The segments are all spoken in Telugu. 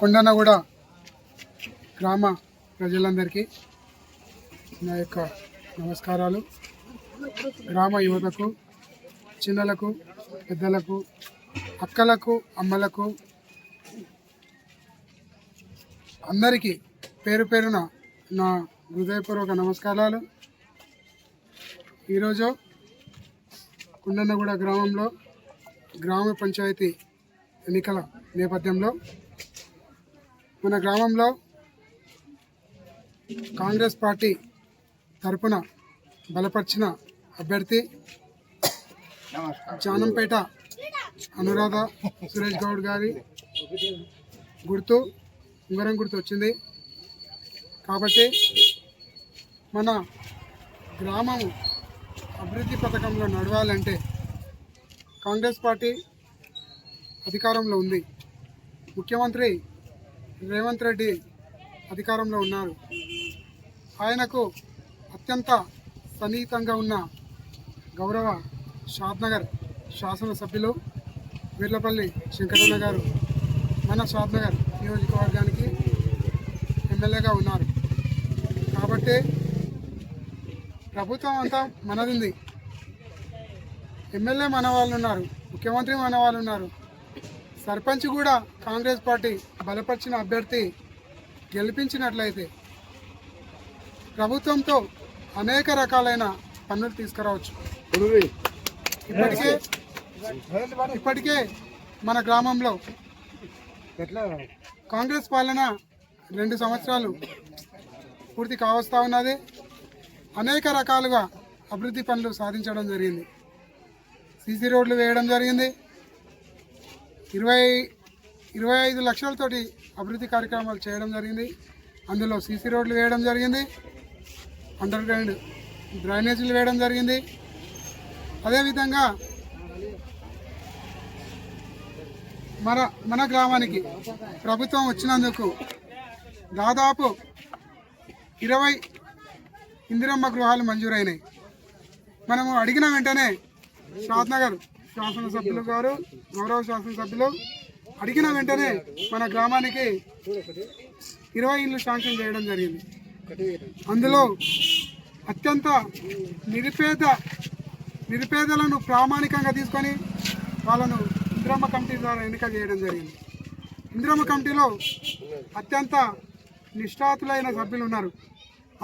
కొండనగూడ గ్రామ ప్రజలందరికీ నా యొక్క నమస్కారాలు. గ్రామ యువతకు చిన్నలకు పెద్దలకు అక్కలకు అమ్మలకు అందరికీ పేరు పేరున నా హృదయపూర్వక నమస్కారాలు. ఈరోజు కుండన్నగూడ గ్రామంలో గ్రామ పంచాయతీ ఎన్నికల నేపథ్యంలో మన గ్రామంలో కాంగ్రెస్ పార్టీ తరపున బలపరిచిన అభ్యర్థి జానంపేట అనురాధ సురేష్ గౌడ్ గారి గుర్తు ఉంగరం గుర్తు వచ్చింది. కాబట్టి మన గ్రామం అభివృద్ధి పథకంలో నడవాలంటే కాంగ్రెస్ పార్టీ అధికారంలో ఉంది. ముఖ్యమంత్రి రేవంత్ రెడ్డి అధికారంలో ఉన్నారు. ఆయనకు అత్యంత సన్నిహితంగా ఉన్న గౌరవ షాద్నగర్ శాసనసభ్యులు వీర్లపల్లి శంకరన్న గారు మన షాద్నగర్ నియోజకవర్గానికి ఎమ్మెల్యేగా ఉన్నారు. కాబట్టి ప్రభుత్వం అంతా మనదింది. ఎమ్మెల్యే మన వాళ్ళు ఉన్నారు ముఖ్యమంత్రి మన వాళ్ళు ఉన్నారు. సర్పంచ్ కూడా కాంగ్రెస్ పార్టీ బలపరిచిన అభ్యర్థి గెలిపించినట్లయితే ప్రభుత్వంతో అనేక రకాలైన పన్నులు తీసుకురావచ్చు. ఇప్పటికే ఇప్పటికే మన గ్రామంలో కాంగ్రెస్ పాలన రెండు సంవత్సరాలు పూర్తి కావస్తా ఉన్నది. అనేక రకాలుగా అభివృద్ధి పనులు సాధించడం జరిగింది. సీసీ రోడ్లు వేయడం జరిగింది. ఇరవై ఇరవై ఐదు లక్షలతోటి అభివృద్ధి కార్యక్రమాలు చేయడం జరిగింది. అందులో సీసీ రోడ్లు వేయడం జరిగింది. అండర్ గ్రౌండ్ డ్రైనేజీలు వేయడం జరిగింది. అదేవిధంగా మన మన గ్రామానికి ప్రభుత్వం వచ్చినందుకు దాదాపు ఇరవై ఇందిరమ్మ గృహాలు మంజూరైనాయి. మనము అడిగిన వెంటనే షాద్నగర్ శాసనసభ్యులు గారు గౌరవ శాసనసభ్యులు అడిగిన వెంటనే మన గ్రామానికి ఇరవై ఇళ్ళు శాంక్షన్ చేయడం జరిగింది. అందులో అత్యంత నిరుపేద నిరుపేదలను ప్రామాణికంగా తీసుకొని వాళ్ళను ఇంద్రమ్మ కమిటీ ద్వారా ఎన్నిక చేయడం జరిగింది. ఇంద్రమ్మ కమిటీలో అత్యంత నిష్ఠాతులైన సభ్యులు ఉన్నారు.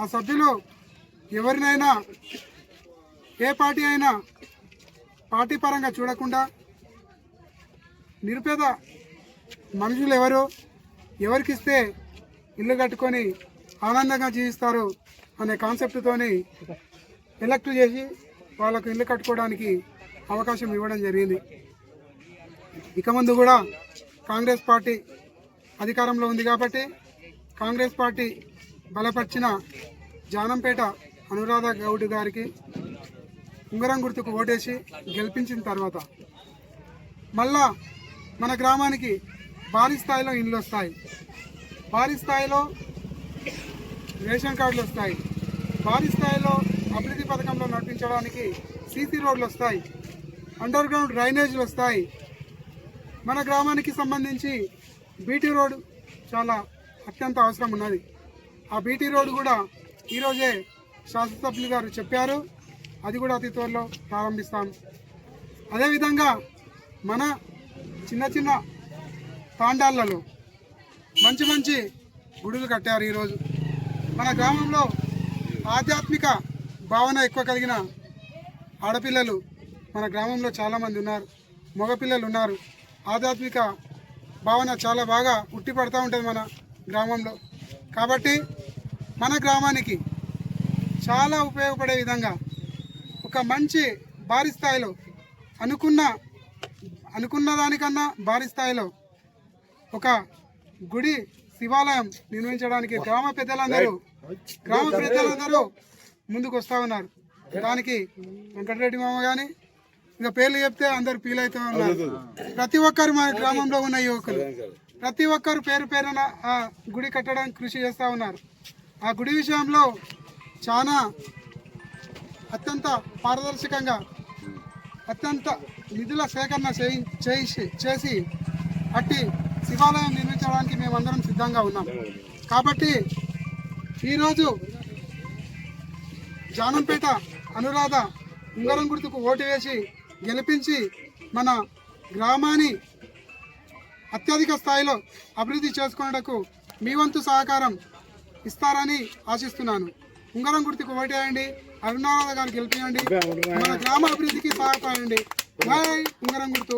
ఆ సభ్యులు ఎవరినైనా ఏ పార్టీ అయినా పార్టీ పరంగా చూడకుండా నిరుపేద మనుషులు ఎవరు ఎవరికిస్తే ఇల్లు కట్టుకొని ఆనందంగా జీవిస్తారు అనే కాన్సెప్ట్తోని ఎలక్ట్ చేసి వాళ్ళకు ఇల్లు కట్టుకోవడానికి అవకాశం ఇవ్వడం జరిగింది. ఇక ముందు కూడా కాంగ్రెస్ పార్టీ అధికారంలో ఉంది కాబట్టి కాంగ్రెస్ పార్టీ బలపరిచిన జానంపేట అనురాధ గౌడ్ గారికి ఉంగరం గుర్తుకు ఓటేసి గెలిపించిన తర్వాత మళ్ళా మన గ్రామానికి భారీ స్థాయిలో ఇండ్లు వస్తాయి. భారీ స్థాయిలో రేషన్ కార్డులు వస్తాయి. భారీ స్థాయిలో అభివృద్ధి పథకంలో నడిపించడానికి సీసీ రోడ్లు వస్తాయి. అండర్ గ్రౌండ్ డ్రైనేజీలు వస్తాయి. మన గ్రామానికి సంబంధించి బీటీ రోడ్ చాలా అత్యంత అవసరం ఉన్నది. ఆ బీటీ రోడ్ కూడా ఈరోజే శాసనసభ్యులు గారు చెప్పారు. అది కూడా అతి త్వరలో ప్రారంభిస్తాం అదేవిధంగా మన చిన్న చిన్న తాండాలలో మంచి మంచి గుడులు కట్టారు ఈరోజు. మన గ్రామంలో ఆధ్యాత్మిక భావన ఎక్కువ కలిగిన ఆడపిల్లలు మన గ్రామంలో చాలామంది ఉన్నారు. మగపిల్లలు ఉన్నారు. ఆధ్యాత్మిక భావన చాలా బాగా ఉట్టిపడుతూ ఉంటుంది మన గ్రామంలో. కాబట్టి మన గ్రామానికి చాలా ఉపయోగపడే విధంగా ఒక మంచి భారీ స్థాయిలో అనుకున్న అనుకున్న దానికన్నా భారీ స్థాయిలో ఒక గుడి శివాలయం నిర్మించడానికి గ్రామ పెద్దలందరూ గ్రామ పెద్దలందరూ ముందుకు వస్తూ ఉన్నారు. దానికి వెంకటరెడ్డి మామ కానీ ఇంకా పేర్లు చెప్తే అందరు ఫీల్ అవుతూ ఉన్నారు. ప్రతి ఒక్కరు మన గ్రామంలో ఉన్న యువకులు ప్రతి ఒక్కరు పేరు పేరున ఆ గుడి కట్టడానికి కృషి చేస్తూ ఉన్నారు. ఆ గుడి విషయంలో చాలా అత్యంత పారదర్శకంగా అత్యంత నిధుల సేకరణ చేయి- చేసి చేసి అట్టి శివాలయం నిర్మించడానికి మేమందరం సిద్ధంగా ఉన్నాం. కాబట్టి ఈరోజు జానంపేట అనురాధ ఉంగరం గుర్తుకు ఓటు వేసి గెలిపించి మన గ్రామాన్ని అత్యధిక స్థాయిలో అభివృద్ధి చేసుకునేటకు మీ వంతు సహకారం ఇస్తారని ఆశిస్తున్నాను. ఉంగరం గుర్తుకు ఓటేయండి అరుణారాధ గారు గెలిపియండి మన గ్రామ అభివృద్ధికి సహాయపడండి జై ఉంగరం గుర్తు.